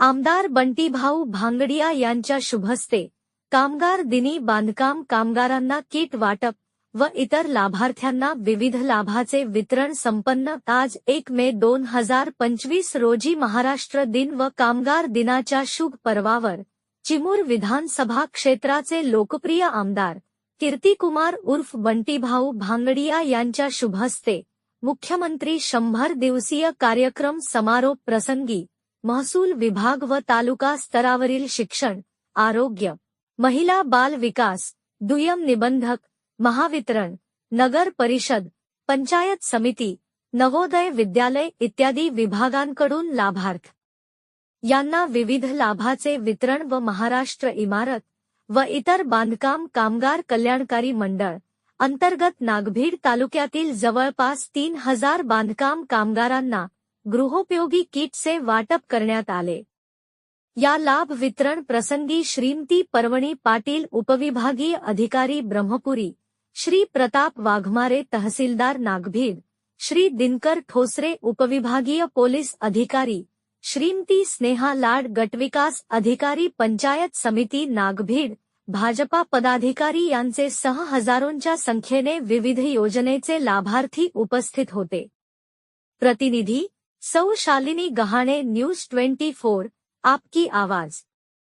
आमदार बंटीभाऊ भांगडिया यांच्या शुभस्ते कामगार दिनी बांधकाम कामगारांना किट वाटप व इतर लाभार्थ्यांना विविध लाभाचे वितरण संपन्न आज एक मे दोन हजार पंचवीस रोजी महाराष्ट्र दिन व कामगार दिनाच्या शुभ पर्वावर चिमूर विधानसभा क्षेत्राचे लोकप्रिय आमदार कीर्तिकुमार उर्फ बंटीभाऊ भांगडिया यांच्या शुभहस्ते मुख्यमंत्री शंभर दिवसीय कार्यक्रम समारोप प्रसंगी महसूल विभाग व तालुका स्तरावरील शिक्षण आरोग्य महिला बाल विकास दुय्यम निबंधक महावितरण नगर परिषद पंचायत समिती नवोदय विद्यालय इत्यादी विभागांकडून लाभार्थ. यांना विविध लाभाचे वितरण व महाराष्ट्र इमारत व इतर बांधकाम कामगार कल्याणकारी मंडळ अंतर्गत नागभीड तालुक्यातील जवळपास तीन हजार बांधकाम कामगारांना गृहोपयोगी किटचे वाटप करण्यात आले. या लाभ वितरण प्रसंगी श्रीमती पर्वणी पाटील उपविभागीय अधिकारी ब्रह्मपुरी श्री प्रताप वाघमारे तहसीलदार नागभीड श्री दिनकर ठोसरे उपविभागीय पोलीस अधिकारी श्रीमती स्नेहा लाड गटविकास अधिकारी पंचायत समिती नागभीड भाजपा पदाधिकारी यांचे सह हजारोंच्या संख्येने विविध योजनेचे लाभार्थी उपस्थित होते. प्रतिनिधी सौ Shalini Gahane news twenty four आपकी आवाज।